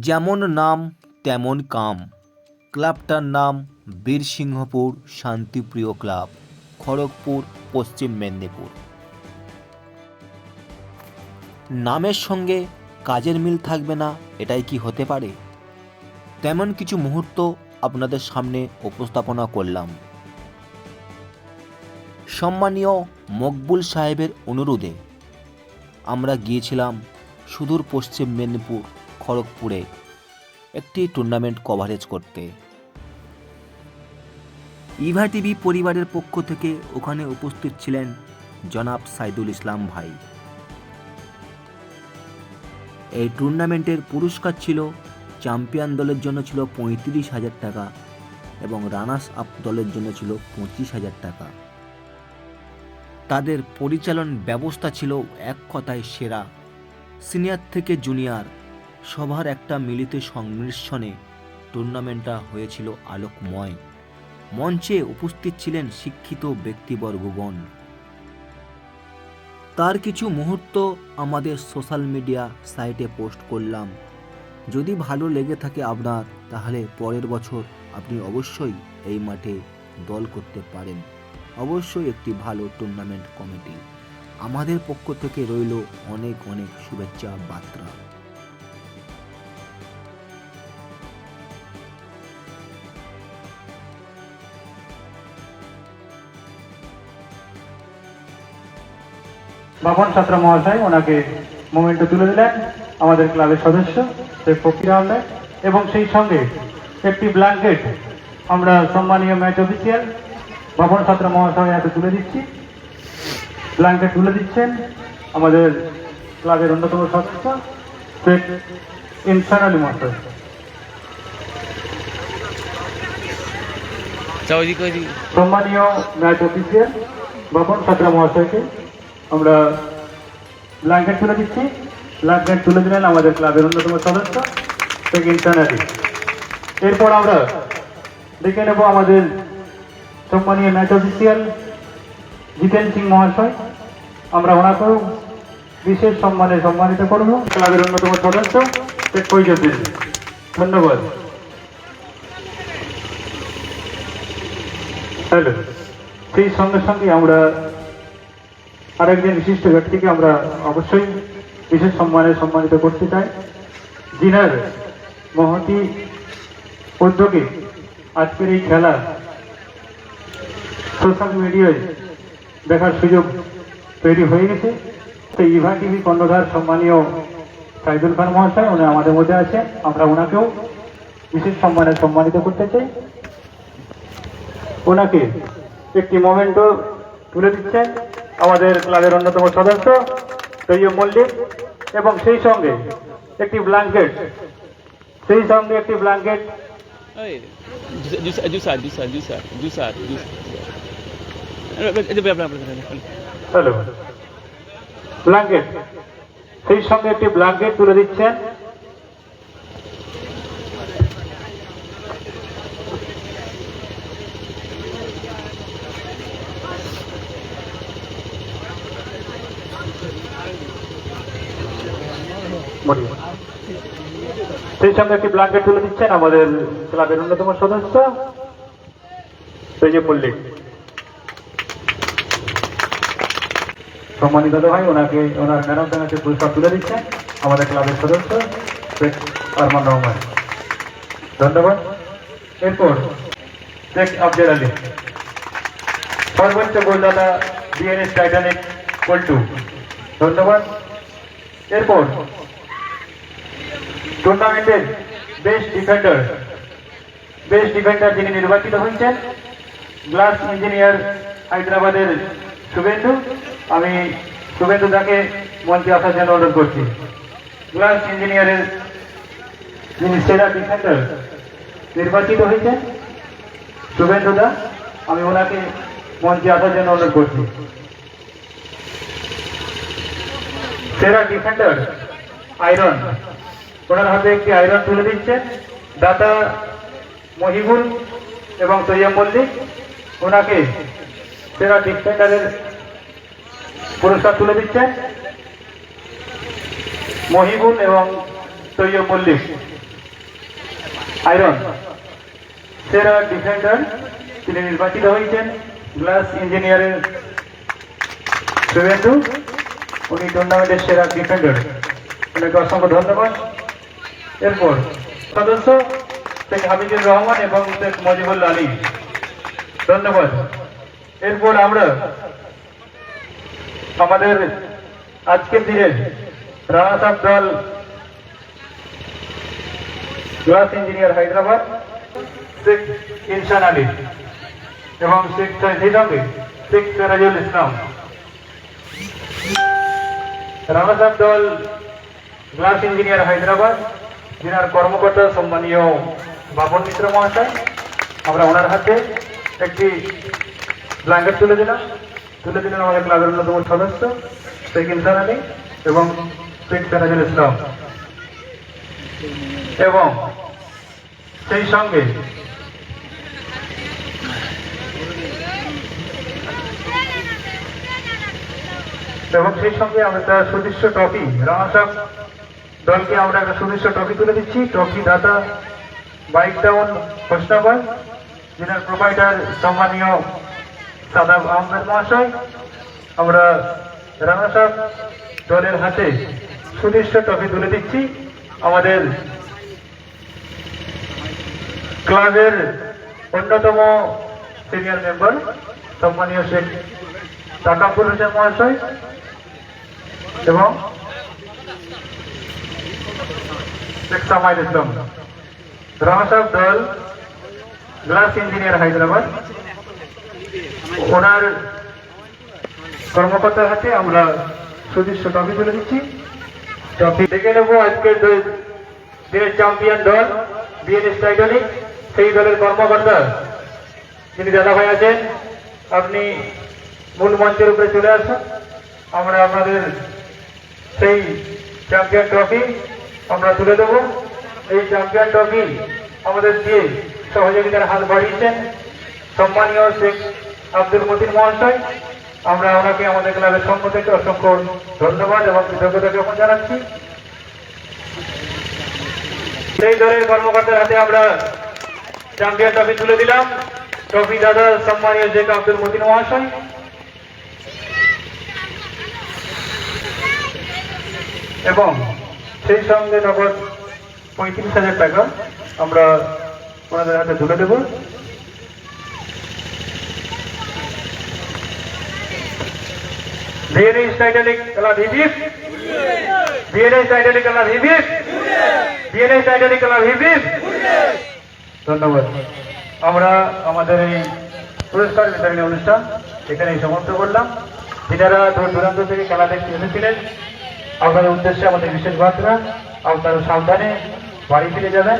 যেমন নাম, তেমন কাম। ক্লাবটার নাম বীরসিংহপুর শান্তিপ্রিয় ক্লাব, খড়গপুর, পশ্চিম মেদিনীপুর। নামের সঙ্গে কাজের মিল থাকবে না, এটাই কি হতে পারে? তেমন কিছু মুহূর্ত আপনাদের সামনে উপস্থাপনা করলাম। সম্মানীয় মকবুল সাহেবের অনুরোধে আমরা গিয়েছিলাম সুদূর পশ্চিম মেদিনীপুর। খড়গপুরে একটি টুর্নামেন্ট কভারেজ করতে। ইভা টিভি পরিবারের পক্ষ থেকে ওখানে উপস্থিত ছিলেন জনাব সাইদুল ইসলাম ভাই। এই টুর্নামেন্টের পুরস্কার ছিল চ্যাম্পিয়ন দলের জন্য ছিল পঁয়ত্রিশ হাজার টাকা এবং রানার্স আপ দলের জন্য ছিল পঁচিশ হাজার টাকা। তাদের পরিচালন ব্যবস্থা ছিল এক কথায় সেরা সিনিয়র থেকে জুনিয়র সবার একটা মিলিত সংমিশ্রণে টুর্নামেন্টটা হয়েছিল আলোকময়। মঞ্চে উপস্থিত ছিলেন শিক্ষিত ব্যক্তিবর্গগণ। তার কিছু মুহূর্ত আমাদের সোশ্যাল মিডিয়া সাইটে পোস্ট করলাম। যদি ভালো লেগে থাকে আপনার, তাহলে পরের বছর আপনি অবশ্যই এই মাঠে দল করতে পারেন। অবশ্যই একটি ভালো টুর্নামেন্ট কমিটি আমাদের পক্ষ থেকে রইল অনেক অনেক শুভেচ্ছা বার্তা। বাপন ছাত্র মহাশয় ওনাকে মোমেন্টে তুলে দিলেন আমাদের ক্লাবের সদস্য শেখ ফকির আহমেদ এবং সেই সঙ্গে একটি ব্ল্যাঙ্কেট আমরা সম্মানীয় ম্যাচ অফিসিয়াল বাপন ছাত্র মহাশয় হাতে তুলে দিচ্ছি। ব্ল্যাঙ্কেট তুলে দিচ্ছেন আমাদের ক্লাবের অন্যতম সদস্য শেখ ইনসান আলী মহাশয়। সম্মানীয় ম্যাচ অফিসিয়াল বাপন ছাত্র মহাশয়কে আমরা ব্ল্যাঙ্কেট তুলে দিচ্ছি। ব্ল্যাঙ্কেট তুলে দিলেন আমাদের ক্লাবের অন্যতম সদস্য শেখ ইনসান এরপর আমরা দেখে নেব আমাদের সম্মানীয় ম্যাচ অফিসিয়াল জিতেন সিং মহাশয়। আমরা ওনাকেও বিশেষ সম্মানে সম্মানিত করব। ক্লাবের অন্যতম সদস্য, শেখ ফৈজুদ্দিন ধন্যবাদ। হ্যালো। সেই সঙ্গে সঙ্গে আমরা আরেকজন বিশিষ্ট ব্যক্তিকে আমরা অবশ্যই বিশেষ সম্মানে সম্মানিত করতে চাই। যিনার মহতি উদ্যোগে আজকের এই খেলা সোশ্যাল মিডিয়ায় দেখার সুযোগ তৈরি হয়ে গেছে। সেই ইভা টিভি কর্ণধার সম্মানীয় সাইদুল খান মহাশয়, উনি আমাদের মধ্যে আছে। আমরা ওনাকেও বিশেষ সম্মানে সম্মানিত করতে চাই। ওনাকে একটি মোমেন্টও তুলে দিচ্ছেন। আমাদের ক্লাবের অন্যতম সদস্য তৈয়ব মল্লিক এবং সেই সঙ্গে একটি ব্ল্যাঙ্কেট সেই সঙ্গে একটি ব্ল্যাঙ্কেট হ্যালো। ব্ল্যাঙ্কেট সেই সঙ্গে একটি ব্ল্যাঙ্কেট তুলে দিচ্ছেন। মরিয়া। সেই সঙ্গে একটি ব্ল্যাঙ্কেট তুলে দিচ্ছেন আমাদের ক্লাবের অন্যতম সদস্য সৈয়দ মল্লিক। সম্মানিত ভাই ওনাকে, ওনার ম্যান অফ দ্য ম্যাচের পুরস্কার তুলে দিচ্ছেন আমাদের ক্লাবের সদস্য শেখ আরমান রহমান। ধন্যবাদ। এরপর শেখ আফজাল আলী। সর্বোচ্চ গোলদাতা বিএনএস টাইটানিক পল্টু ধন্যবাদ। এরপর টুর্নামেন্টের বেস্ট ডিফেন্ডার বেস্ট ডিফেন্ডার যিনি নির্বাচিত হয়েছেন গ্লাস ইঞ্জিনিয়ার হায়দ্রাবাদের শুভেন্দু। আমি শুভেন্দু দাকে মঞ্চে আসার জন্য অনুরোধ করছি। গ্লাস ইঞ্জিনিয়ারের যিনি সেরা ডিফেন্ডার নির্বাচিত হয়েছেন, শুভেন্দু দা, আমি ওনাকে মঞ্চে আসার জন্য অনুরোধ করছি। সেরা ডিফেন্ডার আয়রন। ওনার হাতে একটি আয়রন তুলে দিচ্ছেন দাতা মহিবুল এবং তৈয়ব মল্লিক, ওনাকে সেরা ডিফেন্ডারের পুরস্কার তুলে দিচ্ছেন মহিবুল এবং তৈয়ব মল্লিক, আয়রন। সেরা ডিফেন্ডার তিনি নির্বাচিত হয়েছেন। গ্লাস ইঞ্জিনিয়ারের শুভেন্দু, উনি টুর্নামেন্টের সেরা ডিফেন্ডার ওনাকে অসংখ্য ধন্যবাদ। এরপর সদস্য শেখ হাবিজুর রহমান এবং শেখ মজিবুল্লা আলী। ধন্যবাদ। এরপর আমরা আমাদের আজকের দিনের রানা সাহেব দল গ্লাস ইঞ্জিনিয়ার হায়দ্রাবাদ, শেখ ইনসান আলী এবং শেখ সঙ্গে শেখ সেরাজুল ইসলাম। রানা সাহেব দল গ্লাস ইঞ্জিনিয়ার হায়দ্রাবাদ, যিনার কর্মকর্তা সম্মানীয় বাবন মিত্র মহাশয়, আমরা ওনার হাতে একটি ব্ল্যাঙ্কেট তুলে দিলাম। তুলে দিলেন আমাদের ক্লাবের অন্যতম সদস্য শেখ ইনসান আলী এবং শেখ সেরাজুল ইসলাম। এবং সেই সঙ্গে এবং সেই সঙ্গে একটা সুদৃশ্য ট্রফি রানাসাব দলকে আমরা একটা সুদৃশ্য ট্রফি তুলে দিচ্ছি। ট্রফি দাতা বাইক টাউন হোসনাবাদ যিনার প্রোভাইডার সম্মানীয় সাদাব আহমেদ মহাশয়। আমরা রানাসাব দলের হাতে সুদৃশ্য ট্রফি তুলে দিচ্ছি। আমাদের ক্লাবের অন্যতম সিনিয়র মেম্বার সম্মানীয় শেখ তাকাবুল হোসেন মহাশয়। এবং ওনার কর্মকর্তার হাতে আমরা সুদৃশ্য তুলে দিচ্ছি। দেখে নেব আজকের দিনের চ্যাম্পিয়ন দল সেই দলের কর্মকর্তা। যিনি দাদাভাই আছেন, আপনি মূল মঞ্চের উপরে চলে আসুন। আমরা আপনাদের সেই চ্যাম্পিয়ন ট্রফি আমরা তুলে দেব। এই চ্যাম্পিয়ন ট্রফি আমাদের দিয়ে সহযোগিতার হাত বাড়িয়েছেন সম্মানীয় শেখ আব্দুল মতিন মহাশয়। আমরা ওনাকে আমাদের ক্লাবের পক্ষ থেকে অসংখ্য ধন্যবাদ এবং কৃতজ্ঞতা জ্ঞাপন জানাচ্ছি। সেই দলের কর্মকর্তার হাতে আমরা চ্যাম্পিয়ন ট্রফি তুলে দিলাম। ট্রফি দাদা সম্মানীয় শেখ আব্দুল মতিন মহাশয়। এবং সেই সঙ্গে নগদ পঁয়ত্রিশ হাজার টাকা আমরা ওনাদের হাতে তুলে দেব। বিএনএস টাইটানিক ধন্যবাদ। আমরা আমাদের এই পুরস্কার বিতরণী অনুষ্ঠান এখানেই সমাপ্ত করলাম। যিনারা দূর দূরান্ত থেকে খেলা দেখতে এসেছিলেন। আপনাদের উদ্দেশ্যে আমাদের বিশেষ বার্তা আপনারা সাবধানে বাড়ি ফিরে যাবেন।